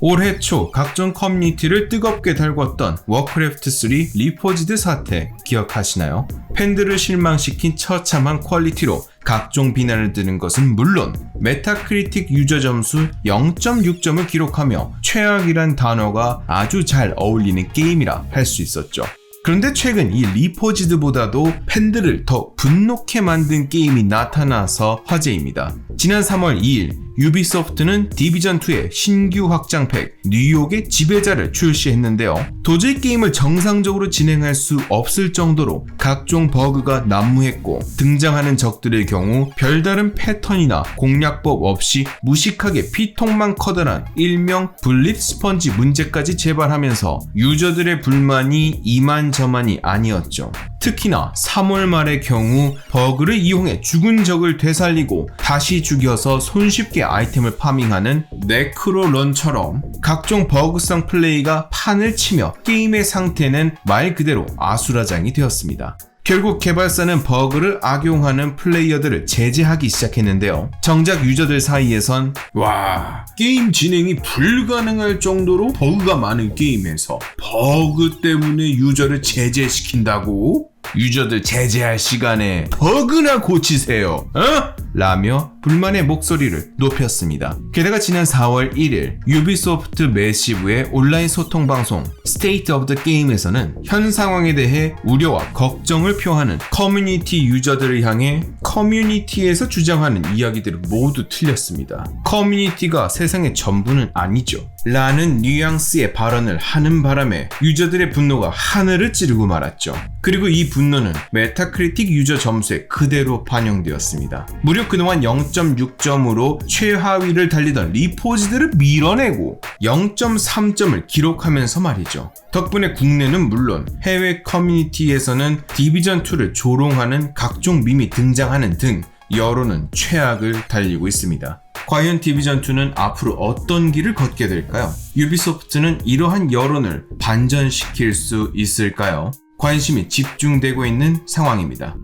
올해 초 각종 커뮤니티를 뜨겁게 달궜던 워크래프트 3 리포지드 사태 기억하시나요? 팬들을 실망시킨 처참한 퀄리티로 각종 비난을 드는 것은 물론 메타크리틱 유저 점수 0.6점을 기록하며 최악이란 단어가 아주 잘 어울리는 게임이라 할 수 있었죠. 그런데 최근 이 리포지드보다도 팬들을 더 분노케 만든 게임이 나타나서 화제입니다. 지난 3월 2일 유비소프트는 디비전2의 신규 확장팩 뉴욕의 지배자를 출시했는데요. 도저히 게임을 정상적으로 진행할 수 없을 정도로 각종 버그가 난무했고 등장하는 적들의 경우 별다른 패턴이나 공략법 없이 무식하게 피통만 커다란 일명 분립 스펀지 문제까지 재발하면서 유저들의 불만이 이만저만이 아니었죠. 특히나 3월 말의 경우 버그를 이용해 죽은 적을 되살리고 다시 죽여서 손쉽게 아이템을 파밍하는 네크로런처럼 각종 버그성 플레이가 판을 치며 게임의 상태는 말 그대로 아수라장이 되었습니다. 결국 개발사는 버그를 악용하는 플레이어들을 제재하기 시작했는데요. 정작 유저들 사이에선 와 게임 진행이 불가능할 정도로 버그가 많은 게임에서 버그 때문에 유저를 제재시킨다고? 유저들 제재할 시간에 버그나 고치세요. 어? 라며 불만의 목소리를 높였습니다. 게다가 지난 4월 1일 유비소프트 매시브의 온라인 소통 방송 State of the Game에서는 현 상황에 대해 우려와 걱정을 표하는 커뮤니티 유저들을 향해 커뮤니티에서 주장하는 이야기들은 모두 틀렸습니다. 커뮤니티가 세상의 전부는 아니죠. 라는 뉘앙스의 발언을 하는 바람에 유저들의 분노가 하늘을 찌르고 말았죠. 그리고 이 분노는 메타크리틱 유저 점수에 그대로 반영되었습니다. 무려 그동안 0.6점으로 최하위를 달리던 리포지들을 밀어내고 0.3점을 기록하면서 말이죠. 덕분에 국내는 물론 해외 커뮤니티에서는 디비전2를 조롱하는 각종 밈이 등장하는 등 여론은 최악을 달리고 있습니다. 과연 디비전2는 앞으로 어떤 길을 걷게 될까요? 유비소프트는 이러한 여론을 반전시킬 수 있을까요? 관심이 집중되고 있는 상황입니다.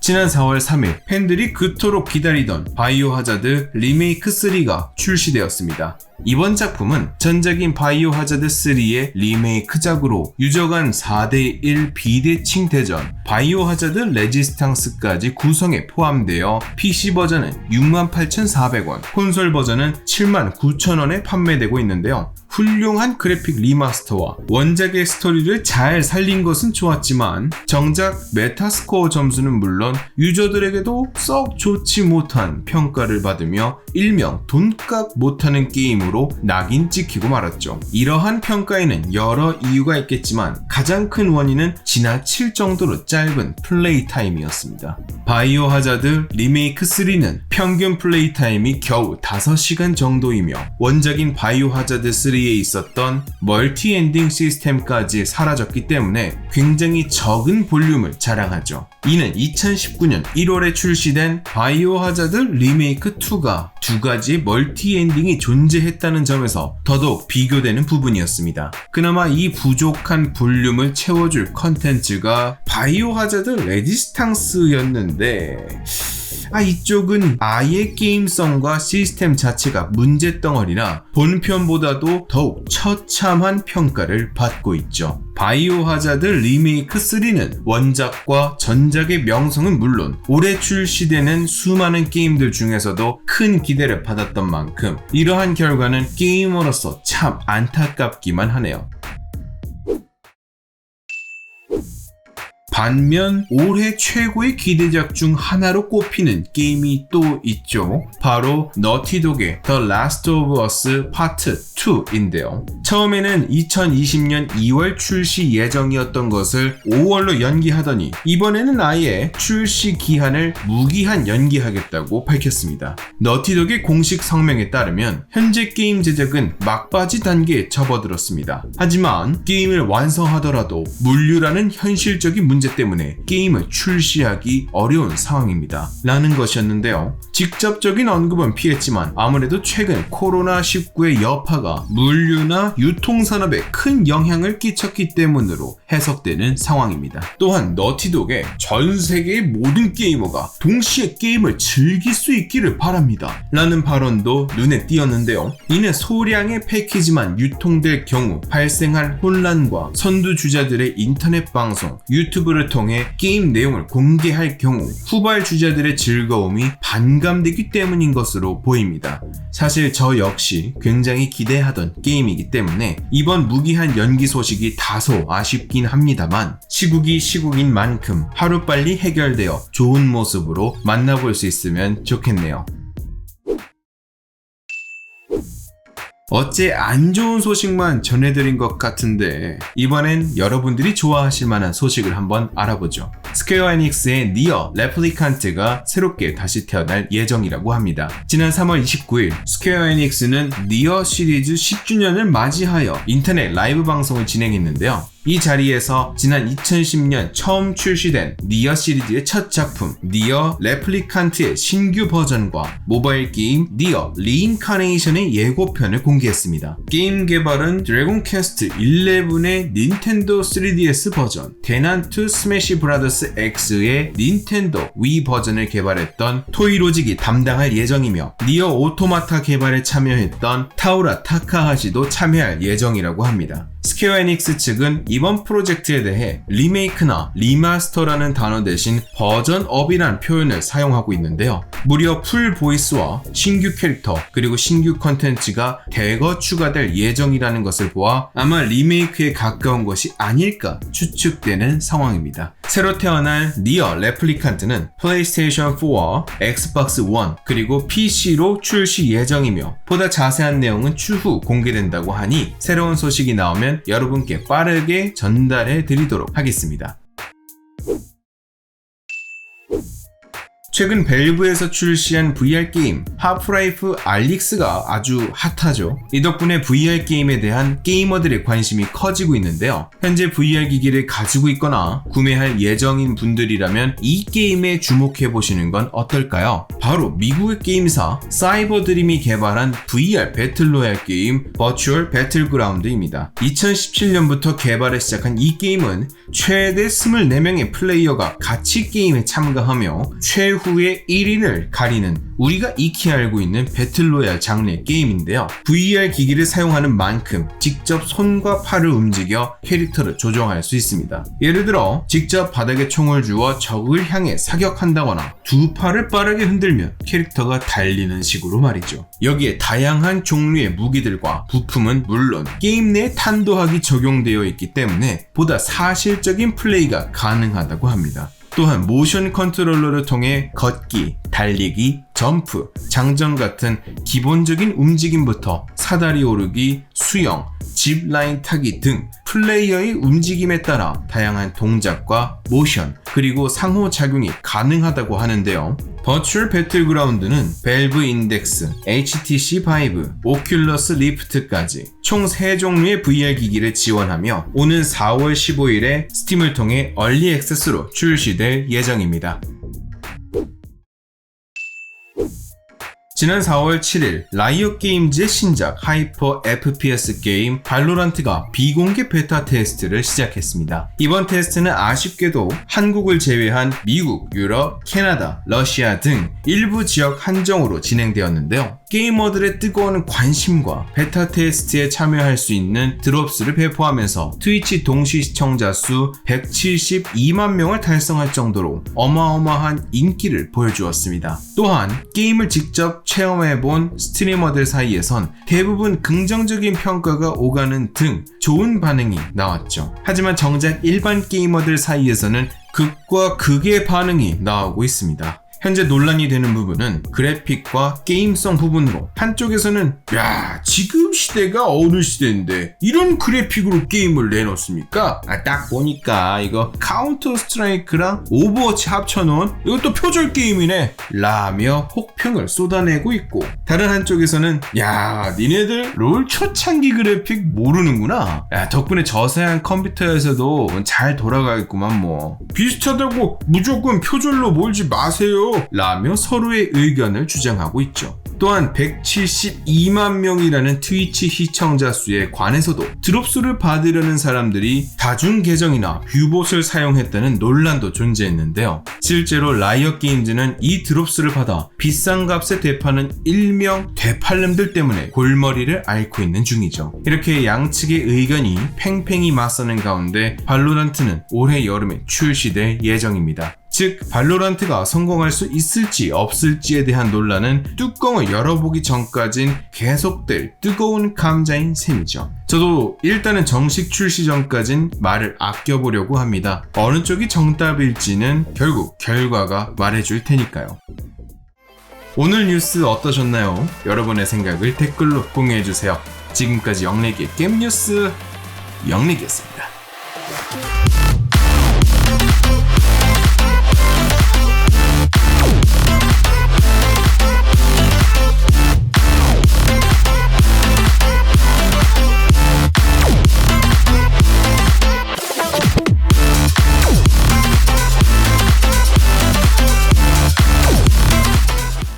지난 4월 3일 팬들이 그토록 기다리던 바이오 하자드 리메이크 3가 출시되었습니다. 이번 작품은 전작인 바이오 하자드 3의 리메이크작으로 유저 간 4대1 비대칭 대전 바이오 하자드 레지스탕스까지 구성에 포함되어 PC 버전은 68,400원, 콘솔 버전은 79,000원에 판매되고 있는데요. 훌륭한 그래픽 리마스터와 원작의 스토리를 잘 살린 것은 좋았지만 정작 메타스코어 점수는 물론 유저들에게도 썩 좋지 못한 평가를 받으며 일명 돈값 못하는 게임으로 낙인 찍히고 말았죠. 이러한 평가에는 여러 이유가 있겠지만 가장 큰 원인은 지나칠 정도로 짧은 플레이 타임이었습니다. 바이오 하자드 리메이크 3는 평균 플레이 타임이 겨우 5시간 정도이며 원작인 바이오 하자드 3에 있었던 멀티 엔딩 시스템까지 사라졌기 때문에 굉장히 적은 볼륨을 자랑하죠. 이는 2019년 1월에 출시된 바이오 하자드 리메이크 2가 두 가지 멀티 엔딩이 존재했다는 점에서 더더욱 비교되는 부분이었습니다. 그나마 이 부족한 볼륨을 채워줄 컨텐츠가 바이오 하자드 레디스탕스였는데 아 이쪽은 아예 게임성과 시스템 자체가 문제덩어리나 본편보다도 더욱 처참한 평가를 받고 있죠. 바이오 하자드 리메이크 3는 원작과 전작의 명성은 물론 올해 출시되는 수많은 게임들 중에서도 큰 기대를 받았던 만큼 이러한 결과는 게이머로서 참 안타깝기만 하네요. 반면 올해 최고의 기대작 중 하나로 꼽히는 게임이 또 있죠. 바로 너티독의 The Last of Us Part 2인데요. 처음에는 2020년 2월 출시 예정이었던 것을 5월로 연기하더니 이번에는 아예 출시 기한을 무기한 연기하겠다고 밝혔습니다. 너티독의 공식 성명에 따르면 현재 게임 제작은 막바지 단계에 접어들었습니다. 하지만 게임을 완성하더라도 물류라는 현실적인 문제 문제 때문에 게임을 출시하기 어려운 상황입니다. 라는 것이었는데요. 직접적인 언급은 피했지만 아무래도 최근 코로나19의 여파가 물류나 유통산업에 큰 영향을 끼쳤기 때문으로 해석되는 상황입니다. 또한 너티독의 전 세계의 모든 게이머가 동시에 게임을 즐길 수 있기를 바랍니다. 라는 발언도 눈에 띄었는데요. 이는 소량의 패키지만 유통될 경우 발생할 혼란과 선두주자들의 인터넷 방송, 유튜브 를 통해 게임 내용을 공개할 경우 후발 주자들의 즐거움이 반감되기 때문인 것으로 보입니다. 사실 저 역시 굉장히 기대하던 게임이기 때문에 이번 무기한 연기 소식이 다소 아쉽긴 합니다만 시국이 시국인 만큼 하루빨리 해결되어 좋은 모습으로 만나볼 수 있으면 좋겠네요. 어째 안 좋은 소식만 전해드린 것 같은데 이번엔 여러분들이 좋아하실 만한 소식을 한번 알아보죠. 스퀘어 에닉스의 니어 레플리칸트가 새롭게 다시 태어날 예정이라고 합니다. 지난 3월 29일 스퀘어 에닉스는 니어 시리즈 10주년을 맞이하여 인터넷 라이브 방송을 진행했는데요. 이 자리에서 지난 2010년 처음 출시된 니어 시리즈의 첫 작품 니어 레플리칸트의 신규 버전과 모바일 게임 니어 리인카네이션의 예고편을 공개했습니다. 게임 개발은 드래곤 퀘스트 11의 닌텐도 3DS 버전, 대난투 스매시 브라더스 X의 닌텐도 위 버전을 개발했던 토이로직이 담당할 예정이며 니어 오토마타 개발에 참여했던 타우라 타카하시도 참여할 예정이라고 합니다. 스퀘어 에닉스 측은 이번 프로젝트에 대해 리메이크나 리마스터라는 단어 대신 버전업이란 표현을 사용하고 있는데요. 무려 풀 보이스와 신규 캐릭터 그리고 신규 컨텐츠가 대거 추가될 예정이라는 것을 보아 아마 리메이크에 가까운 것이 아닐까 추측되는 상황입니다. 새로 태어날 니어 레플리칸트는 플레이스테이션 4와 엑스박스 1 그리고 PC로 출시 예정이며 보다 자세한 내용은 추후 공개된다고 하니 새로운 소식이 나오면 여러분께 빠르게 전달해 드리도록 하겠습니다. 최근 벨브에서 출시한 VR 게임 하프라이프 알릭스가 아주 핫하죠. 이 덕분에 VR 게임에 대한 게이머들의 관심이 커지고 있는데요. 현재 VR 기기를 가지고 있거나 구매할 예정인 분들이라면 이 게임에 주목해 보시는 건 어떨까요? 바로 미국의 게임사 사이버 드림이 개발한 VR 배틀로얄 게임 버추얼 배틀그라운드입니다. 2017년부터 개발을 시작한 이 게임은 최대 24명의 플레이어가 같이 게임에 참가하며 최후 후의 1인을 가리는 우리가 익히 알고 있는 배틀로얄 장르의 게임인데요. VR 기기를 사용하는 만큼 직접 손과 팔을 움직여 캐릭터를 조정할 수 있습니다. 예를 들어 직접 바닥에 총을 주어 적을 향해 사격한다거나 두 팔을 빠르게 흔들면 캐릭터가 달리는 식으로 말이죠. 여기에 다양한 종류의 무기들과 부품은 물론 게임 내 탄도학이 적용되어 있기 때문에 보다 사실적인 플레이가 가능하다고 합니다. 또한 모션 컨트롤러를 통해 걷기, 달리기, 점프, 장전 같은 기본적인 움직임부터 사다리 오르기, 수영, 짚라인 타기 등 플레이어의 움직임에 따라 다양한 동작과 모션, 그리고 상호작용이 가능하다고 하는데요. 버추얼 배틀그라운드는 벨브 인덱스, HTC 바이브, 오큘러스 리프트까지 총 3종류의 VR 기기를 지원하며 오는 4월 15일에 스팀을 통해 얼리 액세스로 출시될 예정입니다. 지난 4월 7일 라이엇 게임즈의 신작 하이퍼 FPS 게임 발로란트가 비공개 베타 테스트를 시작했습니다. 이번 테스트는 아쉽게도 한국을 제외한 미국, 유럽, 캐나다, 러시아 등 일부 지역 한정으로 진행되었는데요. 게이머들의 뜨거운 관심과 베타 테스트에 참여할 수 있는 드롭스를 배포하면서 트위치 동시 시청자 수 172만 명을 달성할 정도로 어마어마한 인기를 보여주었습니다. 또한 게임을 직접 체험해본 스트리머들 사이에선 대부분 긍정적인 평가가 오가는 등 좋은 반응이 나왔죠. 하지만 정작 일반 게이머들 사이에서는 극과 극의 반응이 나오고 있습니다. 현재 논란이 되는 부분은 그래픽과 게임성 부분으로 한쪽에서는 야 지금 시대가 어느 시대인데 이런 그래픽으로 게임을 내놓습니까? 아, 딱 보니까 이거 카운터 스트라이크랑 오버워치 합쳐놓은 이것도 표절 게임이네. 라며 혹평을 쏟아내고 있고 다른 한쪽에서는 야 니네들 롤 초창기 그래픽 모르는구나. 야 덕분에 저세한 컴퓨터에서도 잘 돌아가겠구만 뭐. 비슷하다고 무조건 표절로 몰지 마세요 라며 서로의 의견을 주장하고 있죠 또한 172만 명이라는 트위치 시청자 수에 관해서도 드롭수를 받으려는 사람들이 다중 계정이나 뷰봇을 사용했다는 논란도 존재했는데요. 실제로 라이엇 게임즈는 이 드롭수를 받아 비싼 값에 되파는 일명 되팔렘들 때문에 골머리를 앓고 있는 중이죠. 이렇게 양측의 의견이 팽팽히 맞서는 가운데 발로란트는 올해 여름에 출시될 예정입니다. 즉 발로란트가 성공할 수 있을지 없을지에 대한 논란은 뚜껑을 열어보기 전까진 계속될 뜨거운 감자인 셈이죠. 저도 일단은 정식 출시 전까진 말을 아껴보려고 합니다. 어느 쪽이 정답일지는 결국 결과가 말해줄 테니까요. 오늘 뉴스 어떠셨나요? 여러분의 생각을 댓글로 공유해주세요. 지금까지 영래기의 게임 뉴스 영래기였습니다.